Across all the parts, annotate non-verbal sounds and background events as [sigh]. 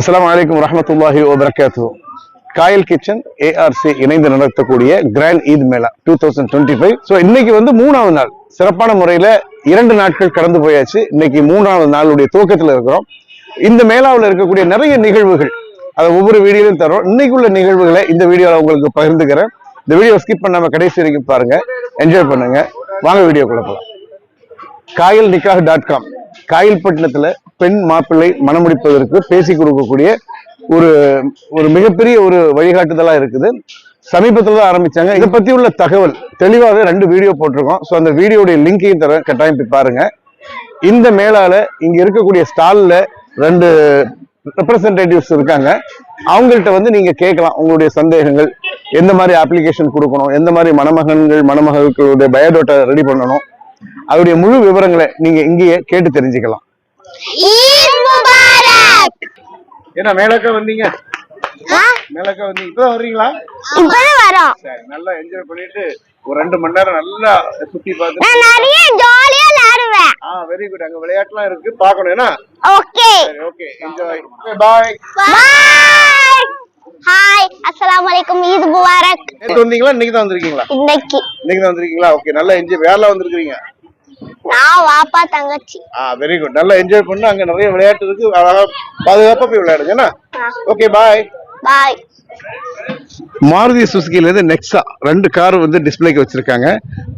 அஸ்லாம் வலைக்கம் வரஹ்மத்துல்லாஹி வபரகாத்து காயல் கிச்சன் ஏஆர்சி இணைந்து நடத்தக்கூடிய grand Eid mela two thousand twenty five so இன்னைக்கு வந்து மூணாவது நாள். சிறப்பான முறையில இரண்டு நாட்கள் கடந்து போயாச்சு. இன்னைக்கு மூணாவது நாளுடைய துவக்கத்தில் இருக்கிறோம். இந்த மேளாவில் இருக்கக்கூடிய நிறைய நிகழ்வுகள் அதை ஒவ்வொரு வீடியோலையும் தரோம் இன்னைக்கு உள்ள நிகழ்வுகளை இந்த வீடியோவில் உங்களுக்கு பகிர்ந்துக்கிறேன். இந்த வீடியோ ஸ்கிப் பண்ணாம கடைசி வரைக்கும் பாருங்க. என்ஜாய் பண்ணுங்க. வாங்க வீடியோ கொடுப்போம் காயல் நிக்காக டாட் காம் காயல்பட்டினத்துல பெண் மாப்பிள்ளை மணமுடிப்பதற்கு பேசி கொடுக்கக்கூடிய ஒரு ஒரு மிகப்பெரிய ஒரு வழிகாட்டுதலா இருக்குது. சமீபத்தில் தான் ஆரம்பிச்சாங்க. இதை பத்தி உள்ள தகவல் தெளிவாக ரெண்டு வீடியோ போட்டிருக்கோம். ஸோ அந்த வீடியோடைய லிங்கையும் தர கட்டாயம் போய் பாருங்க. இந்த மேலால இங்க இருக்கக்கூடிய ஸ்டால்ல ரெண்டு ரெப்ரசன்டேட்டிவ்ஸ் இருக்காங்க. அவங்கள்ட்ட வந்து நீங்க கேட்கலாம் உங்களுடைய சந்தேகங்கள். எந்த மாதிரி அப்ளிகேஷன் கொடுக்கணும் எந்த மாதிரி மணமகன்கள் மணமகளுடைய பயோடேட்டா ரெடி பண்ணணும். அதோடைய முழு விவரங்களை நீங்க இங்கேயே கேட்டு தெரிஞ்சுக்கலாம். ஏன்னா மேலக்கா வந்தீங்க. மேலக்கா வந்தீங்க. இப்பதான் வர்றீங்களா? இப்பதான் வரோம். சரி நல்லா என்ஜாய் பண்ணிட்டு ஒரு ரெண்டு மணி நேரம் நல்லா சுத்தி பார்த்து நான் நிறைய ஜாலியா விளையாடுவேன். ஆ வெரி குட் அங்க விளையாட்டுலாம் இருக்கு. பார்க்கணும் என்ன ஓகே. சரி okay. Enjoy bye bye hi அஸ்ஸலாமு அலைக்கும். ஈத் முபாரக். நேத்து வந்தீங்களா? இன்னைக்கு தான் வந்திருக்கீங்களா? இன்னைக்கு. இன்னைக்கு தான் வந்திருக்கீங்களா? ஓகே நல்லா என்ஜாய் வேலை வந்திருக்கீங்க நான் வாப்பா தங்கச்சி. ஆ வெரி குட் நல்லா என்ஜாய் பண்ணு. அங்க நிறைய விளையாட்டு இருக்கு. அழகா பாதுகாப்பா போய் விளையாடுங்க. என்ன? ஓகே பாய் பாய் மாருதி சுசுகில இருந்து நெக்ஸா ரெண்டு கார் வந்து டிஸ்ப்ளேக்கு வச்சிருக்காங்க.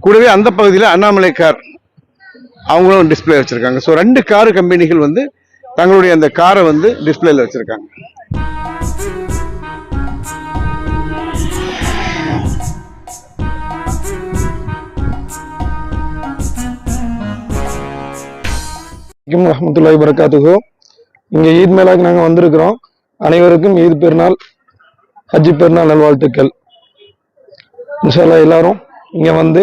கூடவே அந்த பகுதியில் அண்ணாமலை கார் அவங்களும் டிஸ்ப்ளே வச்சிருக்காங்க. ஸோ ரெண்டு கார் கம்பெனிகள் வந்து தங்களுடைய அந்த காரை வந்து டிஸ்ப்ளேல வச்சிருக்காங்க. வலைக்கம் ரஹமத்துல்லாய் வரகாத்துகோ இங்கே ஈத் மேலாக்கு நாங்கள் வந்திருக்கிறோம். அனைவருக்கும் ஈத் பெருநாள் ஹஜ்ஜி பெருநாள் நல்வாழ்த்துக்கள். இன்ஷால்லா எல்லாரும் இங்கே வந்து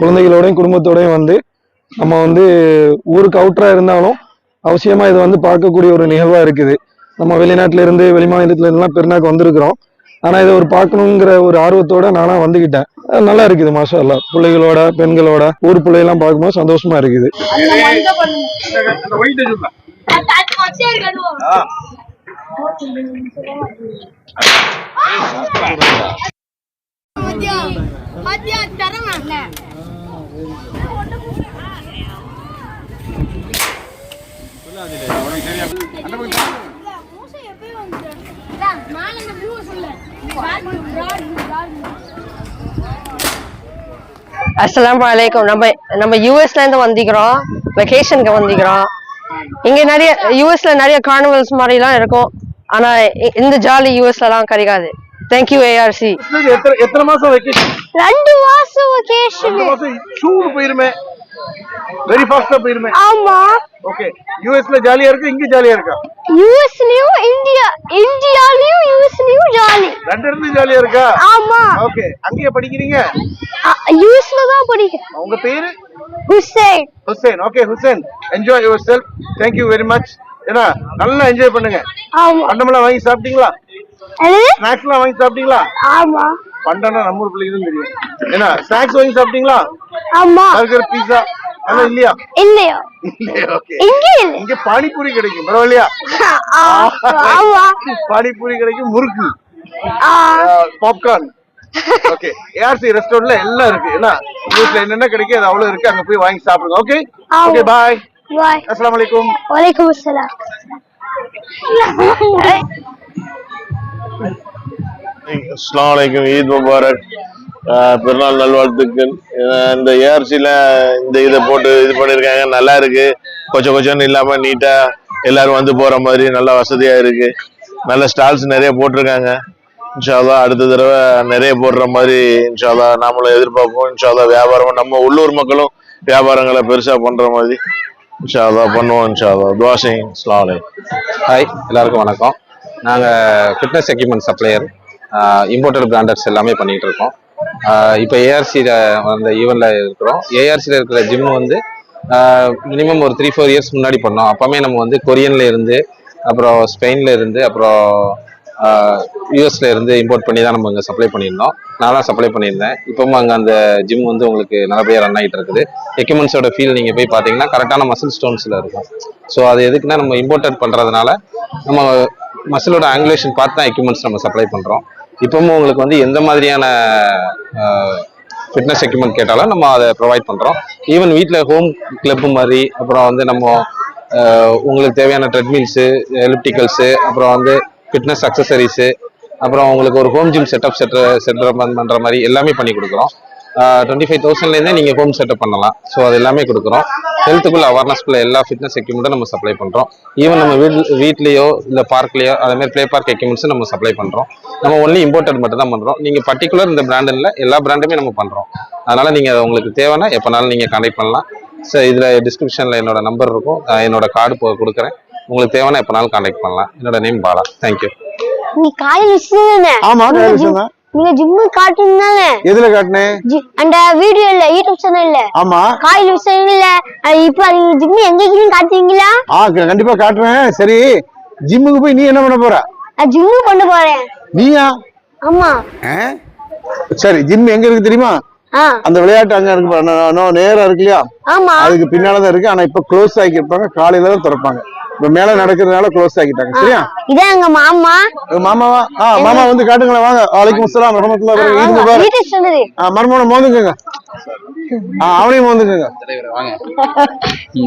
குழந்தைகளோடையும் குடும்பத்தோடையும் வந்து நம்ம வந்து ஊருக்கு அவுட்டராக இருந்தாலும் அவசியமாக இதை வந்து பார்க்கக்கூடிய ஒரு நிகழ்வாக இருக்குது. நம்ம வெளிநாட்டிலிருந்து வெளி வெளிமாநிலத்துல பெருநாக்கு வந்திருக்கிறோம். ஆனால் இதை ஒரு பார்க்கணுங்கிற ஒரு ஆர்வத்தோட நானாக வந்துக்கிட்டேன் நல்லா இருக்குது மாஷா எல்லாம் பிள்ளைகளோட பெண்களோட ஊர் பிள்ளைகள்லாம் பார்க்கும்போது சந்தோஷமா இருக்குது. அஸ்ஸலாமு அலைக்கும் நம்ம நம்ம யூஎஸ்ல இருந்து வந்திக்கிறோம். வெக்கேஷனுக்கு வந்திக்கிறோம். இங்க நிறைய யூஎஸ்ல நிறைய கார்னிவல்ஸ் மாதிரிலாம் இருக்கும். ஆனா இந்த ஜாலி யூஎஸ்லலாம் கிடைக்காது. தேங்க்யூ ஏஆர்சி எத்தனை எத்தனை மாசம் வெக்கேஷன் ரெண்டு மாசம் வெகேஷன் மாசம் சூடு போயிருமே. வெரி ஃபாஸ்டா போயிருமே. ஆமா. ஓகே யூஎஸ்ல ஜாலியா இருக்கு? இங்க ஜாலியா இருக்கா? யூஎஸ்லயும் இந்தியா இந்தியாலயும் யூஎஸ்லயும் ஜாலி ரெண்டு இடத்துலயும் ஜாலியா இருக்கா? ஆமா. ஓகே அங்கேயே படிக்கிறீங்க? யூஎஸ்ல தான் படிக்கிறேன் உங்க பேரு? Hussain. Hussain. Okay Hussain. Enjoy yourself thank you very much ஏன்னா நல்லா என்ஜாய் பண்ணுங்க. பண்டமெல்லாம் வாங்கி சாப்பிட்டீங்களா? ஸ்நாக்ஸ்லாம் வாங்கி சாப்பிட்டீங்களா? ஆமா. பண்டம்னா நம்ம ஊர் பிள்ளைக்கு தான் தெரியும். ஏன்னா ஸ்நாக்ஸ் வாங்கி சாப்பிட்டீங்களா? ஆமா. பர்கர் பீஸா அதெல்லாம் இல்லையா? இங்க இங்க பானிபூரி கிடைக்கும். பரவாயில்லையா? பானிபூரி கிடைக்கும். முறுக்கு. பாப்கார்ன் ஓகே ஏஆர்சி ரெஸ்டாரண்ட்ல எல்லாம் இருக்கு. ஏன்னா வீட்ல என்னென்ன கிடைக்கும் அது அவ்வளவு இருக்கு. அங்க போய் வாங்கி சாப்பிடுங்க. ஓகே. ஓகே பாய் பாய் அஸ்ஸலாமு அலைக்கும் வலைக்கும் அஸ்ஸலாம் அஸ்லாம் வலைக்கும் ஈத் முபாரக் ஆஹ் பெருநாள் நல்வாழ்த்துக்கள். இந்த ஏஆர்சியில் இந்த இதை போட்டு இது பண்ணியிருக்காங்க. நல்லா இருக்கு. கொஞ்சம் கொஞ்சம் இல்லாமல் நீட்டாக எல்லாரும் வந்து போகிற மாதிரி நல்லா வசதியாக இருக்கு. நல்ல ஸ்டால்ஸ் நிறைய போட்டிருக்காங்க. இன்ஷால்லா அடுத்த தடவை நிறைய போடுற மாதிரி இன்ஷால்லா நாமளும் எதிர்பார்ப்போம். இன்ஷால்லா வியாபாரம் நம்ம உள்ளூர் மக்களும் வியாபாரங்களை பெருசாக பண்ணுற மாதிரி இன்ஷால்லா பண்ணுவோம் இன்ஷால்லா துவாசை அஸ்லாம் ஹாய் எல்லாருக்கும் வணக்கம். நாங்கள் fitness equipment supplier imported brandeds எல்லாமே பண்ணிகிட்டு இருக்கோம். இப்போ ஏஆர்சியில் அந்த ஈவெண்ட்டில் இருக்கிறோம். ஏஆர்சியில் இருக்கிற ஜிம் வந்து மினிமம் ஒரு த்ரீ ஃபோர் இயர்ஸ் முன்னாடி பண்ணோம். அப்போமே நம்ம வந்து கொரியன்ல இருந்து அப்புறம் ஸ்பெயின்ல இருந்து அப்புறம் யூஎஸ்ல இருந்து இம்போர்ட் பண்ணி தான் நம்ம இங்கே சப்ளை பண்ணியிருந்தோம். நான் தான் சப்ளை பண்ணியிருந்தேன். இப்போவும் அங்கே அந்த ஜிம் வந்து உங்களுக்கு நல்லபடியாக ரன் ஆகிட்டு இருக்குது. எக்யூப்மெண்ட்ஸோட ஃபீல் நீங்கள் போய் பார்த்தீங்கன்னா கரெக்டான மசில் ஸ்டோன்ஸில் இருக்கும். ஸோ அது எதுக்குன்னா நம்ம இம்போர்ட்டட் பண்ணுறதுனால நம்ம மசிலோட ஆங்குலேஷன் பார்த்து தான் எக்யூப்மெண்ட்ஸ் நம்ம சப்ளை பண்ணுறோம் இப்பவும் உங்களுக்கு வந்து எந்த மாதிரியான ஃபிட்னஸ் எக்யூப்மெண்ட் கேட்டாலும் நம்ம அதை ப்ரொவைட் பண்ணுறோம் ஈவன் வீட்டில் ஹோம் கிளப் மாதிரி அப்புறம் வந்து நம்ம உங்களுக்கு தேவையான ட்ரெட்மில்ஸு எலிப்டிக்கல்ஸு அப்புறம் வந்து ஃபிட்னஸ் அக்சசரிஸு அப்புறம் உங்களுக்கு ஒரு home gym setup set setup பண்ணுற மாதிரி எல்லாமே பண்ணி கொடுக்குறோம். டுவெண்ட்டி ஃபைவ் தௌசண்ட்லேருந்தே நீங்கள் ஹோம் செட்டப் பண்ணலாம். ஸோ அது எல்லாமே கொடுக்குறோம். ஹெல்த்துக்குள்ள அவேர்னஸ்க்குள்ள எல்லா ஃபிட்னஸ் எக்யூப்மெண்ட்டும் நம்ம சப்ளை பண்ணுறோம் ஈவன் நம்ம வீட் வீட்லேயோ இல்லை பார்க்லேயோ அதேமாதிரி ப்ளே பார்க் எக்யூப்மெண்ட்ஸும் நம்ம சப்ளை பண்ணுறோம் நம்ம ஒன்லி இம்போர்ட்டட் மட்டும் தான் பண்ணுறோம் நீங்கள் பர்டிகுலர் இந்த பிராண்டில் எல்லா பிராண்டுமே நம்ம பண்ணுறோம் அதனால் நீங்கள் உங்களுக்கு தேவைன்னா எப்போனாலும் நீங்கள் கான்டாக்ட் பண்ணலாம். ஸோ இதில் டிஸ்கிரிப்ஷனில் என்னோட நம்பர் இருக்கும். என்னோட கார்டு கொடுக்குறேன். உங்களுக்கு தேவைன்னா எப்போனாலும் கான்டாக்ட் பண்ணலாம். என்னோட நேம் பாலா. தேங்க்யூ நீ காலையில் விஷயம் ஆமா நீங்க காலையில விஷயம். நீங்க ஜிம்மு தானே எதுல காட்டினேன் ஜி- அந்த வீடியோ இல்ல யூடியூப் சேனல் இல்ல. ஆமா. காலையில் விஷயம் இல்ல. அது இப்ப அது ஜிம்மு எங்க இருக்குன்னு காட்டுவீங்களா ஆ கண்டிப்பா காட்டுறேன். சரி ஜிம்முக்கு போய் நீ என்ன பண்ண போற? ஜிம்மு கொண்டு போறேன். நீயா? ஆமா. சரி ஜிம் எங்க இருக்கு தெரியுமா? அந்த விளையாட்டு அங்க இருக்கு நேரா இருக்கு இல்லையா? ஆமா. அதுக்கு பின்னாலதான் இருக்கு. ஆனா இப்ப க்ளோஸ் ஆக்கி இருப்பாங்க. காலையில தான் திறப்பாங்க. இப்ப மேல நடக்கிறதுனால க்ளோஸ் ஆக்கிட்டாங்க. சரியா? இதான் எங்க மாமா. உங்க மாமாவா? ஆ மாமா வந்து காட்டுங்களேன் வாங்க. வாலைக்கும் அஸ்ஸலாம் வரமத்துல்லாஹி ஆ, வபரகாத்துஹு. வாங்க. இதுங்க பாரு. வீட்டுக்கு சொன்னது. ஆ மர்மோன மோந்துக்குங்க. ஆ அவனையும் மோந்துக்குங்க.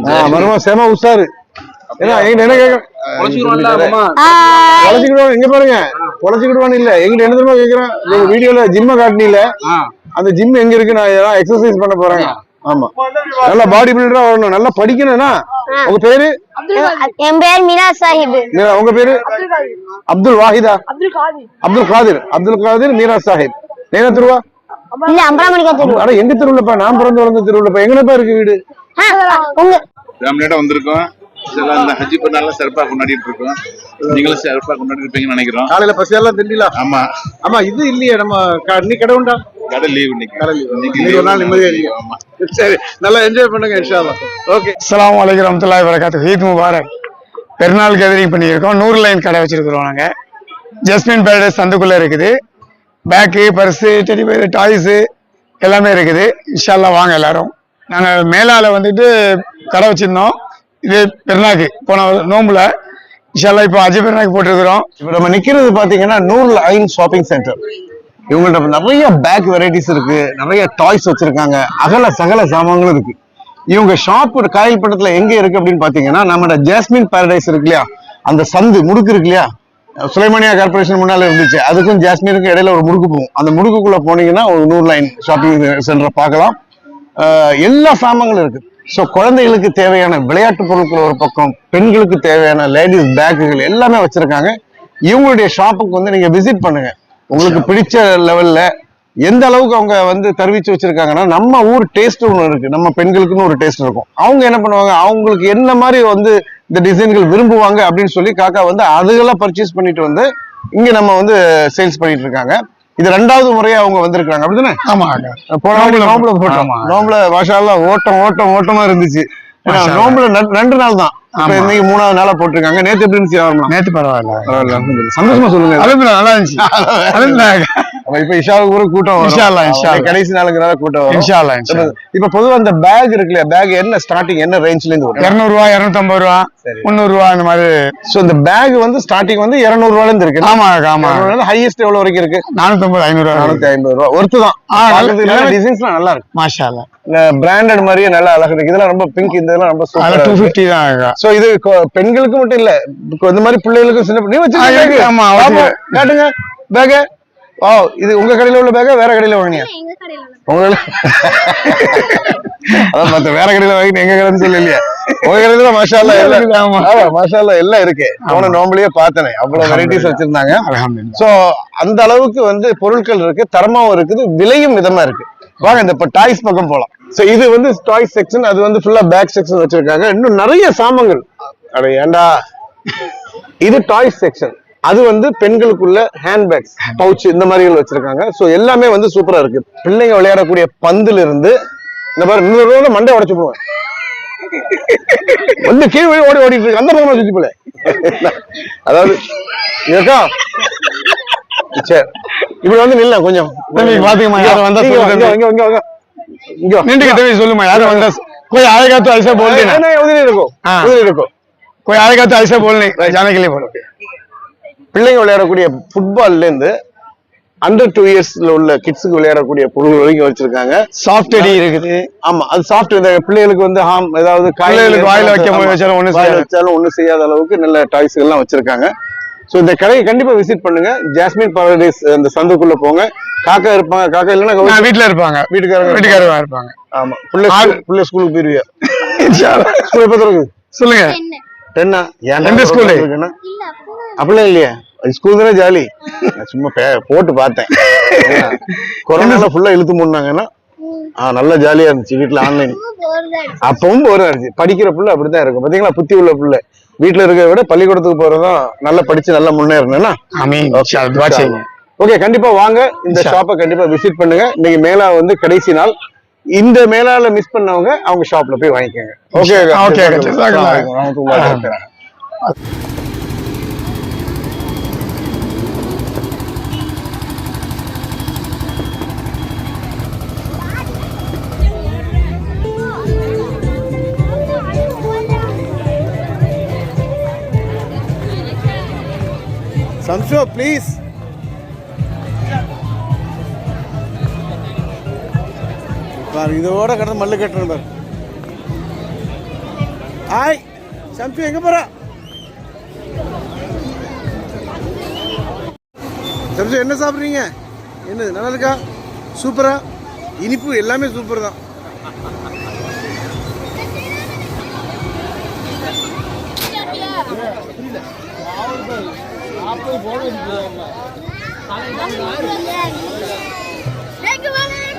ஆ மர்மம் செம உஷாரு. என்ன எங்க என்ன கேக்குறேன் பொழைச்சுக்கிடுவான். இங்க பாருங்க. பொழைச்சுக்கிடுவான் இல்ல. எங்கிட்ட என்ன தெரியுமா கேக்குறேன்? நீங்க வீடியோல ஜிம்ம காட்டினீல. அந்த ஜிம் எங்க இருக்கு? நான் எக்ஸசைஸ் பண்ண போறேன். ஆமா. நல்லா பாடி பில்டரா வரணும். நல்லா படிக்கணும்னா உங்க பேரு? என் பேர் மீனா சாஹிப். மீரா உங்க பேரு? அப்துல் வாஹிதா. அப்துல் காதிர். அப்துல் காதிர் மீரா சாஹிப். நேரா திருவா? இல்ல அம்பராமணிக்கா தெரியும் அட எங்க தெருவுலப்பா நான் பிறந்து வளர்ந்த தெருவுலப்பா எங்கனப்பா இருக்கு வீடு? ஃபேமிலியோட வந்திருக்கோம். இதெல்லாம் இந்த ஹஜ்ஜி பெருநாள்லாம் சிறப்பாக கொண்டாடிட்டு இருக்கோம். நீங்களும் சிறப்பாக கொண்டாடி இருப்பீங்கன்னு நினைக்கிறோம். காலையில பசியெல்லாம் திண்டிலா ஆமா. ஆமா இது இல்லையே நம்ம இன்னைக்கு கடை உண்டா கடை லீவ் இன்னைக்கு. ஒரு நாள் சரி நல்லா என்ஜாய் பண்ணுங்க இன்ஷால்லா ஓகே அஸ்ஸலாமு அலைக்கும் வரமத்துல்லாஹி வரகாத்து ஈத் முபாரக். பெருநாள் கேதரிங் பண்ணியிருக்கோம். நூறு லைன் கடை வச்சிருக்கிறோம் நாங்கள் ஜஸ்மின் பேரடைஸ் சந்துக்குள்ளே இருக்குது. பேக்கு பர்ஸு டெடிபேர் டாய்ஸு எல்லாமே இருக்குது. இன்ஷால்லா வாங்க எல்லாரும். நாங்கள் மேலால வந்துட்டு கடை வச்சிருந்தோம். இது பெருநாக்கு. போன நோம்புல. இன்ஷால்லா இப்போ அஜய் பெருநாக்கு போட்டிருக்கிறோம். இப்போ நம்ம நிக்கிறது பாத்தீங்கன்னா நூறுல ஐன் ஷாப்பிங் சென்டர். இவங்கள்ட்ட நிறைய பேக் வெரைட்டிஸ் இருக்கு. நிறைய டாய்ஸ் வச்சிருக்காங்க. அகல சகல சாமான்களும் இருக்கு. இவங்க ஷாப் காயல்பட்டத்துல எங்க இருக்கு அப்படின்னு பாத்தீங்கன்னா நம்மளோட ஜாஸ்மின் பாரடைஸ் இருக்கு இல்லையா? அந்த சந்து முடுக்கு இருக்கு இல்லையா? சுலைமானியா கார்பரேஷன் முன்னால இருந்துச்சு. அதுக்கும் ஜாஸ்மினுக்கும் இடையில ஒரு முடுக்கு போகும். அந்த முடுக்குக்குள்ள போனீங்கன்னா ஒரு நூறு லைன் ஷாப்பிங் சென்டரை பார்க்கலாம். எல்லா சாமான்களும் இருக்கு. ஸோ குழந்தைகளுக்கு தேவையான விளையாட்டு பொருட்கள் ஒரு பக்கம் பெண்களுக்கு தேவையான லேடிஸ் பேக்குகள் எல்லாமே வச்சிருக்காங்க. இவங்களுடைய ஷாப்புக்கு வந்து நீங்க விசிட் பண்ணுங்க. உங்களுக்கு பிடிச்ச லெவல்ல எந்த அளவுக்கு அவங்க வந்து தெரிவிச்சு வச்சிருக்காங்கன்னா நம்ம ஊர் டேஸ்ட் ஒன்று இருக்கு. நம்ம பெண்களுக்குன்னு ஒரு டேஸ்ட் இருக்கும். அவங்க என்ன பண்ணுவாங்க? அவங்களுக்கு என்ன மாதிரி வந்து இந்த டிசைன்கள் விரும்புவாங்க அப்படின்னு சொல்லி காக்கா வந்து அதுகெல்லாம் பர்ச்சேஸ் பண்ணிட்டு வந்து இங்க நம்ம வந்து சேல்ஸ் பண்ணிட்டு இருக்காங்க. இது ரெண்டாவது முறையா அவங்க வந்திருக்காங்க அப்படிதானே? ஆமாம் போன நோம்புல போட்டோம். ஆமா. நோம்புல மாஷால்லா ஓட்டம் ஓட்டம் ஓட்டமா இருந்துச்சு. நோம்புல ரெண்டு நாள் தான். ஆமா. இன்னைக்கு மூணாவது நாளா போட்டிருக்காங்க. நேத்து எப்படி? நேற்று பரவாயில்ல. பரவாயில்ல. சந்தோஷமா சொல்லுங்க. நல்லா இருந்துச்சு. [laughs] இப்ப இஷாவுக்கு கூட கூட்டம் வரும். இன்ஷா. கடைசி நாளுங்கிறத கூட்டம் வரும். இன்ஷா. இப்ப பொதுவா அந்த பேக் இருக்கு இல்லையா பேக் என்ன ஸ்டார்டிங் என்ன ரேஞ்ச்ல இருந்து வரும்? இரநூறுவா இரநூத்தம்பது ரூபா சரி. முந்நூறுரூவா இந்த மாதிரி. சோ இந்த பேக் வந்து ஸ்டார்டிங் வந்து 200 ரூபாயில இருந்து இருக்கு. ஆமா ஆமா. ஹையஸ்ட் எவ்வளவு வரைக்கும் இருக்கு? நானூத்தம்பது ஐநூறுரூவா நானூத்தி ஐம்பது ரூபா. ஒர்த்து தான் டிசைன்ஸ்லாம் நல்லா இருக்கு. இந்த பிராண்டட் மாதிரியே நல்லா அழகு இருக்கு. இதெல்லாம் ரொம்ப பிங்க் இந்த இதெல்லாம் ரொம்ப அதில் டூ சூப்பர் ஃபிஃப்டி தான் சோ இது பெண்களுக்கு மட்டும் இல்ல. இந்த மாதிரி பிள்ளைகளுக்கும் சின்ன வச்சிருக்க இருக்கு, ஆமா, காட்டுங்க. பேக் ஓ இது உங்க கடையில உள்ள பேக்கா வேற கடையில வாங்கினியா? உங்க அதான் பார்த்தேன் வேற கடையில வாங்கிட்டு எங்க கடைன்னு சொல்லலையா. உங்க கடையில தான் மசாலா எல்லாம் மசாலா எல்லாம் இருக்கு. போன நோம்புலயே பார்த்தனே அவ்வளவு வெரைட்டிஸ் வச்சிருந்தாங்க. சோ அந்த அளவுக்கு வந்து பொருட்கள் இருக்கு தரமாவும் இருக்குது விலையும் மிதமா இருக்கு. வாங்க இந்த இப்ப டாய்ஸ் பக்கம் போலாம். சோ இது வந்து டாய்ஸ் செக்ஷன் அது வந்து ஃபுல்லா பேக் செக்ஷன் வச்சிருக்காங்க. இன்னும் நிறைய சாமான்கள். அட ஏண்டா? இது டாய்ஸ் செக்ஷன் அது வந்து பெண்களுக்குள்ள ஹேண்ட்பேக்ஸ் பவுச் இந்த மாதிரி வச்சிருக்காங்க. ஸோ எல்லாமே வந்து சூப்பரா இருக்கு. பிள்ளைங்க விளையாடக்கூடிய பந்துல இருந்து இந்த மாதிரி இன்னொரு மண்டை உடச்சு போடுவேன் வந்து கீழே ஓடி ஓடிட்டு இருக்கு. அந்த பக்கமா சுத்தி போல. அதாவது இருக்கா சரி இப்படி வந்து நில்ல கொஞ்சம். பாத்துக்கமா யாரும் வந்தா சொல்லுங்க இங்க நின்றுக்கு தேவை சொல்லுமா யாரும் வந்தா கொஞ்சம் அழகாத்து ஐசா போல் இருக்கும் இருக்கும் கொஞ்சம் அழகாத்து ஐசா போல் ஜானகிலே போல பிள்ளைங்க விளையாடக்கூடிய ஃபுட்பால்ல இருந்து அண்டர் டூ இயர்ஸ்ல உள்ள கிட்ஸுக்கு விளையாடக்கூடிய பொருள் வரைக்கும் வச்சிருக்காங்க. சாஃப்ட் அடி இருக்குது. ஆமா அது சாஃப்ட் இந்த பிள்ளைகளுக்கு வந்து ஹார்ம் ஏதாவது பிள்ளைகளுக்கு வாயில வைக்கும் போது ஆமா, வச்சாலும் வாயில செய்யாது. வச்சாலும் ஒண்ணும் செய்யாத அளவுக்கு நல்ல டாய்ஸ் எல்லாம் வச்சிருக்காங்க. சோ இந்த கடையை கண்டிப்பா விசிட் பண்ணுங்க. ஜாஸ்மின் பாரடைஸ் அந்த சந்துக்குள்ள போங்க. காக்கா இருப்பாங்க. காக்கா இல்லைன்னா வீட்டுல இருப்பாங்க. வீட்டுக்காரங்க வீட்டுக்காரங்க இருப்பாங்க. ஆமா. பிள்ளை ஸ்கூல்- பிள்ளை ஸ்கூலுக்கு போயிருவியா? இன்ஷா அல்லாஹ். ஸ்கூல் எப்ப சொல்லுங்க. டென்னா எந்த ஸ்கூலு? அப்படிலாம் இல்லையா. ஸ்கூல் தானே ஜாலி நான் சும்மா பே- போட்டு பார்த்தேன். கொரோனால ஃபுல்லா இழுத்து மூடினாங்கன்னா நல்லா ஜாலியா இருந்துச்சு. வீட்டுல ஆன்லைன் அப்பவும் போர் இருந்துச்சு. படிக்கிற புள்ள அப்படித்தான் இருக்கும். பாத்தீங்களா? புத்தி உள்ள புள்ள. வீட்டுல இருக்கிறத விட பள்ளிக்கூடத்துக்கு போறதும் நல்லா படிச்சு நல்லா முன்னேறணும்னா? செய்யுங்க ஓகே கண்டிப்பா வாங்க. இந்த ஷாப்பை கண்டிப்பா விசிட் பண்ணுங்க. இன்னைக்கு மேலா வந்து கடைசி நாள். இந்த மேலால மிஸ் பண்ணவங்க அவங்க ஷாப்ல போய் வாங்கிக்கோங்க. Okay okay. ஜஸாக்கல்லாஹ். ஜஸாக்கல்லாஹ். சம்சோ ப்ளீஸ் பாரு இதோட கடந்து மல்லு கட்டணும் பாரு. ஆய் சம்சு எங்க போற? சம்சு என்ன சாப்பிட்றீங்க? என்னது நல்லா இருக்கா? சூப்பரா? இனிப்பு எல்லாமே சூப்பர் தான்.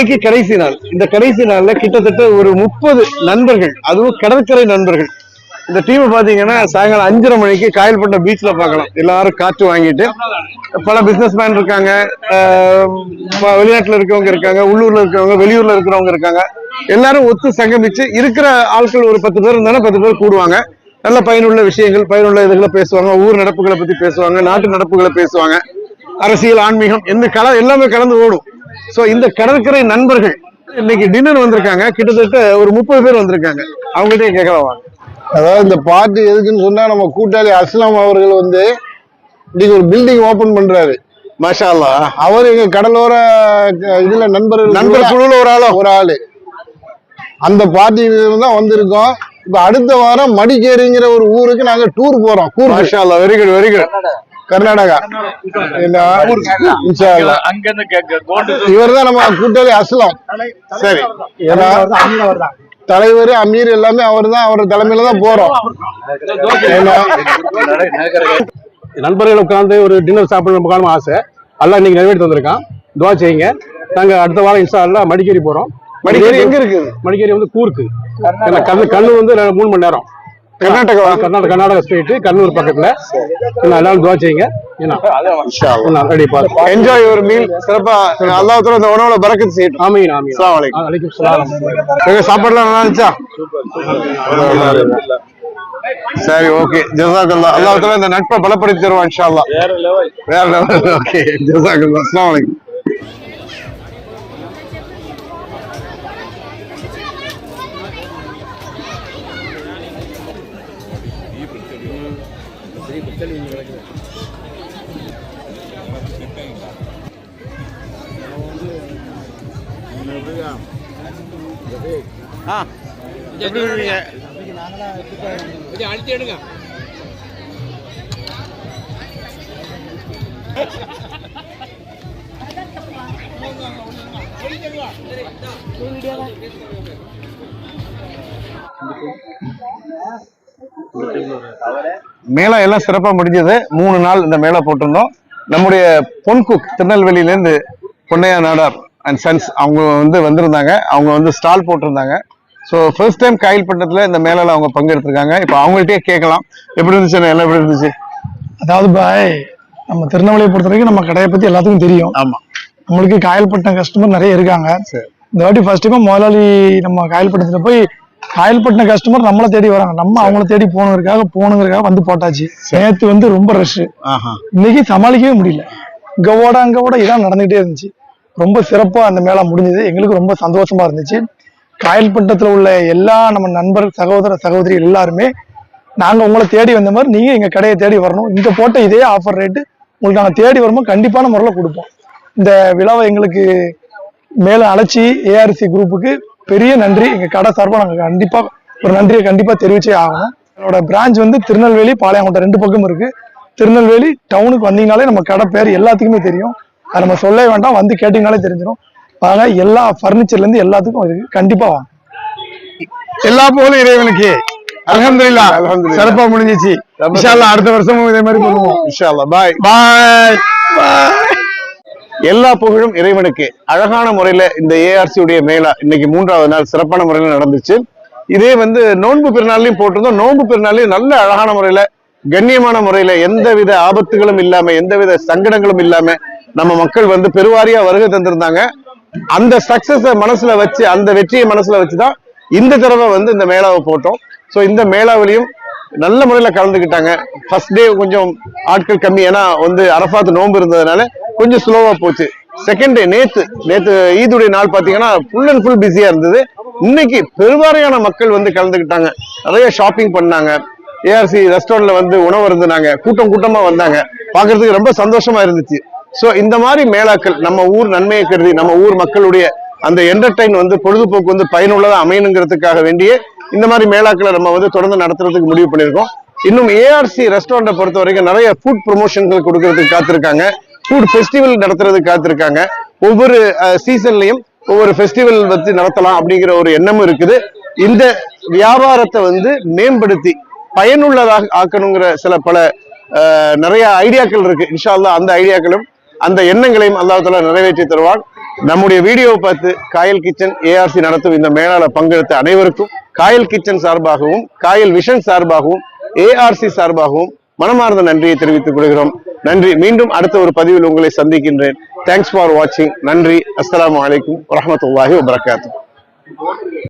இன்னைக்கு கடைசி நாள். இந்த கடைசி நாள்ல கிட்டத்தட்ட ஒரு முப்பது நண்பர்கள் அதுவும் கடற்கரை நண்பர்கள். இந்த டீம் பாத்தீங்கன்னா சாயங்காலம் அஞ்சரை மணிக்கு காயல்பட்ட பீச்ல பாக்கலாம் எல்லாரும் காற்று வாங்கிட்டு பல பிசினஸ் மேன் இருக்காங்க வெளிநாட்டுல இருக்கவங்க இருக்காங்க உள்ளூர்ல இருக்கவங்க வெளியூர்ல இருக்கிறவங்க இருக்காங்க. எல்லாரும் ஒத்து சங்கமிச்சு இருக்கிற ஆட்கள் ஒரு பத்து பேர் இருந்தாலும் பத்து பேர் கூடுவாங்க. நல்ல பயனுள்ள விஷயங்கள் பயனுள்ள இதுகளை பேசுவாங்க ஊர் நடப்புகளை பத்தி பேசுவாங்க நாட்டு நடப்புகளை பேசுவாங்க. அரசியல் ஆன்மீகம் எந்த கல எல்லாமே கலந்து ஓடும். சோ இந்த கடற்கரை நண்பர்கள் இன்னைக்கு டின்னர் வந்திருக்காங்க. கிட்டத்தட்ட ஒரு முப்பது பேர் வந்திருக்காங்க. அவங்ககிட்டயே கேட்கலாம் அதாவது இந்த பார்ட்டி எதுக்குன்னு சொன்னா நம்ம கூட்டாளி அஸ்லாம் அவர்கள் வந்து இன்னைக்கு ஒரு பில்டிங் ஓபன் பண்றாரு. மாஷா அல்லா அவர் எங்க கடலோர இதுல நண்பர்கள் நண்பர் குழுல ஒரு ஆளோ. ஒரு ஆளு. அந்த பார்ட்டி தான் வந்திருக்கோம். இப்ப அடுத்த வாரம் மடிக்கேரிங்கிற ஒரு ஊருக்கு நாங்க டூர் போறோம். கூர்க் மாஷா அல்லா very good very good Karnataka. இவர் தான் நம்ம கூட்டாளி அஸ்லாம். சரி. தலைவர் அமீர் எல்லாமே அவர் தான் அவர் தலைமையில தான் போறோம். நண்பர்கள் உட்கார்ந்து ஒரு டின்னர் சாப்பிட ரொம்ப காலமா ஆசை. எல்லாம் இன்னைக்கு நிறைவேற்றி வந்திருக்கான் துவா செய்யுங்க. நாங்க அடுத்த வாரம் இன்ஷா அல்லா மடிக்கேரி போறோம். மடிக்கேரி எங்க இருக்குது மடிக்கேரி வந்து கூர்க்கு. கண்ணு கண்ணு வந்து மூணு மணி நேரம். கர்நாடகாவா? கர்நாடகா கர்நாடகா ஸ்டேட் கண்ணூர் பக்கத்துல. என்ன எல்லாரும் துவா செய்யுங்க என்ஜாய் யுவர் மீல் சிறப்பா அல்லாஹ் இந்த உணவுல பரக்கத்து செய்யட்டும். ஆமீன் ஆமீன். அஸ்ஸலாமு அலைக்கும். அலைக்கும் சலாம். எங்க சாப்பாடுலாம் நல்லா இருந்துச்சா? சரி ஓகே. ஜசாக்கல்லா அல்லாஹ் இந்த நட்பை பலப்படுத்தி தருவான் இன்ஷா அல்லாஹ் வேற லெவல் வேற லெவல் ஓகே. ஜசாக்கல்லா அஸ்ஸலாமு அலைக்கும். எப்படி மேளா எல்லாம் சிறப்பா முடிஞ்சது. மூணு நாள் இந்த மேளா போட்டிருந்தோம். நம்முடைய பொன்குக் திருநெல்வேலியில இருந்து பொன்னையா நாடார் அண்ட் சன்ஸ் அவங்க வந்து வந்திருந்தாங்க அவங்க வந்து ஸ்டால் போட்டிருந்தாங்க. ஸோ ஃபர்ஸ்ட் டைம் காயல்பட்டத்துல இந்த மேலால அவங்க பங்கெடுத்திருக்காங்க இப்போ அவங்கள்ட்டயே கேட்கலாம். எப்படி இருந்துச்சு எல்லாம் எப்படி இருந்துச்சு? அதாவது பாய் நம்ம திருநெல்வேலியை பொறுத்த வரைக்கும் நம்ம கடையை பத்தி எல்லாத்துக்கும் தெரியும். ஆமா. நம்மளுக்கு காயல்பட்டினம் கஸ்டமர் நிறைய இருக்காங்க. இந்த வாட்டி ஃபர்ஸ்ட் டைம் முதலாளி நம்ம காயல்பட்டினத்துல போய் காயல்பட்டின கஸ்டமர் நம்மளை தேடி வராங்க. நம்ம அவங்கள தேடி போனதுக்காக போகணுங்கிறதுக்காக வந்து போட்டாச்சு. நேத்து வந்து ரொம்ப ரஷ் இன்னைக்கு சமாளிக்கவே முடியல. இங்க ஓட அங்க ஓட இதான் நடந்துகிட்டே இருந்துச்சு. ரொம்ப சிறப்பாக அந்த மேளா முடிஞ்சது. எங்களுக்கு ரொம்ப சந்தோஷமா இருந்துச்சு. காயல்பட்டத்துல உள்ள எல்லா நம்ம நண்பர் சகோதர சகோதரி எல்லாருமே நாங்கள் உங்களை தேடி வந்த மாதிரி நீங்கள் எங்கள் கடையை தேடி வரணும். இங்கே போட்ட இதே ஆஃபர் ரேட்டு உங்களுக்கு நாங்கள் தேடி வரும்போது கண்டிப்பான முறையில் கொடுப்போம். இந்த விழாவை எங்களுக்கு மேலே அழைச்சி ஏஆர்சி குரூப்புக்கு பெரிய நன்றி. எங்கள் கடை சார்பாக நாங்கள் கண்டிப்பாக ஒரு நன்றியை கண்டிப்பாக தெரிவிச்சே ஆகணும். என்னோட பிரான்ச் வந்து திருநெல்வேலி பாளையங்கோட்டை ரெண்டு பக்கம் இருக்குது திருநெல்வேலி டவுனுக்கு வந்தீங்கனாலே நம்ம கடை பேர் எல்லாத்துக்குமே தெரியும். அதை நம்ம சொல்லவே வேண்டாம் வந்து கேட்டீங்கனாலே தெரிஞ்சிடும் ஆக எல்லா ஃபர்னிச்சர்ல இருந்து எல்லாத்துக்கும் இருக்கு கண்டிப்பா வாங்க. எல்லா போதும் இறைவனுக்கு. அல்ஹம்துலில்லாஹ். சிறப்பா முடிஞ்சிச்சு. இன்ஷா அல்லாஹ் அடுத்த வருஷமும் இதே மாதிரி பண்ணுவோம். இன்ஷால்லா பாய். பாய். எல்லா புகழும் இறைவனுக்கு. அழகான முறையில இந்த ஏஆர்சி உடைய மேலா இன்னைக்கு மூன்றாவது நாள் சிறப்பான முறையில நடந்துச்சு. இதே வந்து நோன்பு பெருநாள்லயும் போட்டிருந்தோம். நோன்பு பெருநாள்லயும் நல்ல அழகான முறையில கண்ணியமான முறையில எந்தவித ஆபத்துகளும் இல்லாம எந்தவித சங்கடங்களும் இல்லாம நம்ம மக்கள் வந்து பெருவாரியா வருகை தந்திருந்தாங்க. அந்த சக்சஸ மனசுல வச்சு அந்த வெற்றியை மனசுல வச்சுதான் இந்த தடவை வந்து இந்த மேளாவை போட்டோம். ஸோ இந்த மேளாவிலையும் நல்ல முறையில கலந்துக்கிட்டாங்க. ஃபர்ஸ்ட் டே கொஞ்சம் ஆட்கள் கம்மி. ஏன்னா வந்து அரபாத் நோன்பு இருந்ததுனால கொஞ்சம் ஸ்லோவா போச்சு. செகண்ட் டே நேத்து நேத்து ஈதுடைய நாள் பாத்தீங்கன்னா ஃபுல் அண்ட் ஃபுல் பிஸியா இருந்தது. இன்னைக்கு பெருவாரியான மக்கள் வந்து கலந்துக்கிட்டாங்க. நிறைய ஷாப்பிங் பண்ணாங்க. ஏஆர்சி ரெஸ்டாரண்ட்ல வந்து உணவு இருந்தாங்க கூட்டம் கூட்டமா வந்தாங்க. பாக்குறதுக்கு ரொம்ப சந்தோஷமா இருந்துச்சு. சோ இந்த மாதிரி மேளாக்கள் நம்ம ஊர் நன்மையை கருதி நம்ம ஊர் மக்களுடைய அந்த என்டர்டைன் வந்து பொழுதுபோக்கு வந்து பயனுள்ளதா அமையணுங்கிறதுக்காக வேண்டியே இந்த மாதிரி மேளாக்களை நம்ம வந்து தொடர்ந்து நடத்துறதுக்கு முடிவு பண்ணியிருக்கோம். இன்னும் ஏஆர்சி ரெஸ்டாரண்ட்டை பொறுத்த வரைக்கும் நிறைய ஃபுட் ப்ரொமோஷன்கள் கொடுக்கறதுக்கு காத்திருக்காங்க. ஃபுட் ஃபெஸ்டிவல் நடத்துறதுக்கு காத்திருக்காங்க. ஒவ்வொரு சீசன்லையும் ஒவ்வொரு ஃபெஸ்டிவல் வச்சு நடத்தலாம் அப்படிங்கிற ஒரு எண்ணமும் இருக்குது. இந்த வியாபாரத்தை வந்து மேம்படுத்தி பயனுள்ளதாக ஆக்கணுங்கிற சில பல நிறைய ஐடியாக்கள் இருக்கு. இன்ஷால்லா அந்த ஐடியாக்களும் அந்த எண்ணங்களையும் அல்லாஹால நிறைவேற்றி தருவான். நம்முடைய வீடியோவை பார்த்து காயல் கிச்சன் ஏஆர்சி நடத்தும் இந்த மேலாள பங்கெடுத்த அனைவருக்கும் காயல் கிச்சன் சார்பாகவும் காயல் விஷன் சார்பாகவும் ஏஆர்சி சார்பாகவும் மனமார்ந்த நன்றியை தெரிவித்துக் கொள்கிறோம். நன்றி. மீண்டும் அடுத்த ஒரு பதிவில் உங்களை சந்திக்கின்றேன். தேங்க்ஸ் ஃபார் வாட்சிங் நன்றி. அஸ்லாம் அலைக்கும் வரமத்துல்லாஹி வபரகாத்து